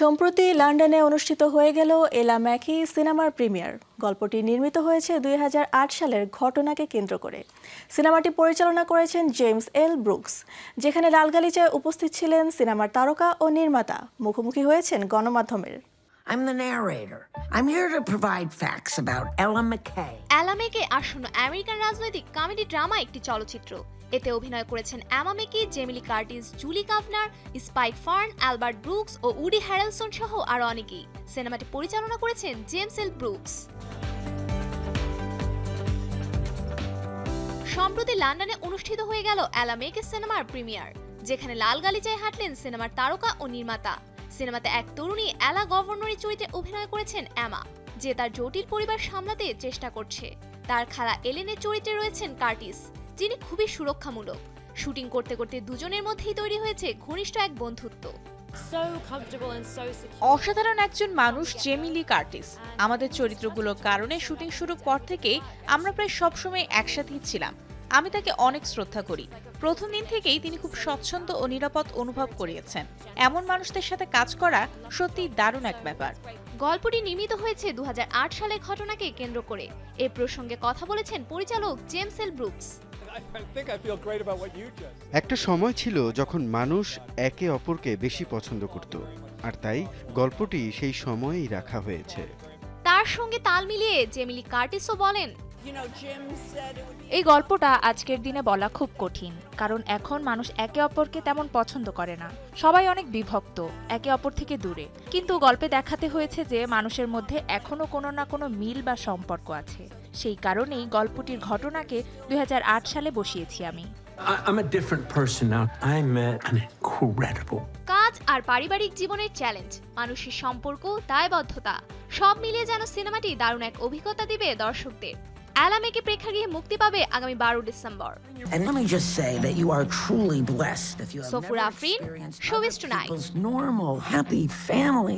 সম্প্রতি লন্ডনে অনুষ্ঠিত হয়ে গেল এলা ম্যাকি সিনেমার প্রিমিয়ার। গল্পটি নির্মিত হয়েছে দুই হাজার আট সালের ঘটনাকে কেন্দ্র করে। সিনেমাটি পরিচালনা করেছেন জেমস এল ব্রুকস যেখানে লালগালিচায় উপস্থিত ছিলেন সিনেমার তারকা ও নির্মাতা। মুখোমুখি হয়েছেন গণমাধ্যমের। I'm the narrator. I'm here to provide facts about Ella McKay. অ্যালামেকে আসন্ন আমেরিকান রাজনৈতিক কমেডি ড্রামা একটি চলচ্চিত্র। এতে অভিনয় করেছেন Emma Mackey Jamie Lee Curtis, Julie Kavner Spike Fearn, Albert Brooks ও উডি হ্যারেলসন সহ আরও অনেকেই। সিনেমাটি পরিচালনা করেছেন জেমস এল ব্রুকস। সম্প্রতি লন্ডনে অনুষ্ঠিত হয়ে গেল অ্যালামেকে সিনেমার প্রিমিয়ার, যেখানে লাল গালিচায় হাঁটলেন সিনেমার তারকা ও নির্মাতা। সিনেমাতে এক তরুণী অ্যালা গভর্নরি চরিত্রে অভিনয় করেছেন অ্যামা, যে তার জটিল পরিবার সামলাতে চেষ্টা করছে। তার খালা এলেনের চরিত্রে রয়েছেন কার্টিস যিনি খুবই সুরক্ষামূলক। শুটিং করতে করতে দুজনের মধ্যেই তৈরি হয়েছে ঘনিষ্ঠ এক বন্ধুত্ব. অসাধারণ একজন মানুষ জেমিলি কার্টিস আমাদের চরিত্রগুলোর কারণে শুটিং শুরুর পর থেকেই আমরা প্রায় সবসময় একসাথেই ছিলাম। আমি তাকে অনেক শ্রদ্ধা করি। প্রথম দিন থেকেই তিনি খুব স্বচ্ছন্দ ও নিরাপদ অনুভব করিয়েছেন। এমন মানুষদের সাথে কাজ করা সত্যিই দারুণ এক ব্যাপার। গল্পটি নির্মিত হয়েছে দু হাজার আট সালের ঘটনাকে কেন্দ্র করে। এ প্রসঙ্গে কথা বলেছেন পরিচালক James L Brooks. I think I feel great about what you just. একটা সময় ছিল যখন মানুষ একে অপরকে বেশি পছন্দ করত আর তাই গল্পটি সেই সময়েই রাখা হয়েছে তার সঙ্গে তাল মিলিয়ে জেমিলি কার্টিসও বলেন এই গল্পটা আজকের দিনে বলা খুব কঠিন কারণ এখন মানুষ একে অপরকে তেমন পছন্দ করে না। সবাই অনেক বিভক্ত একে অপর থেকে দূরে। কিন্তু গল্পে দেখাতে হয়েছে যে মানুষের মধ্যে এখনও কোনো না কোনো মিল বা সম্পর্ক আছে। সেই কারণেই গল্পটির ঘটনাকে দুই হাজার আট সালে বসিয়েছি আমি। কাজ আর পারিবারিক জীবনের চ্যালেঞ্জ মানুষের সম্পর্ক দায়বদ্ধতা সব মিলিয়ে যেন সিনেমাটি দারুণ এক অভিজ্ঞতা দিবে দর্শকদের। অ্যালামেকে প্রেক্ষাগৃহে মুক্তি পাবে আগামী বারো December And let me just say that you are truly blessed if you have Sofura never Afrin, experienced Showbiz other Tonight. people's normal, happy family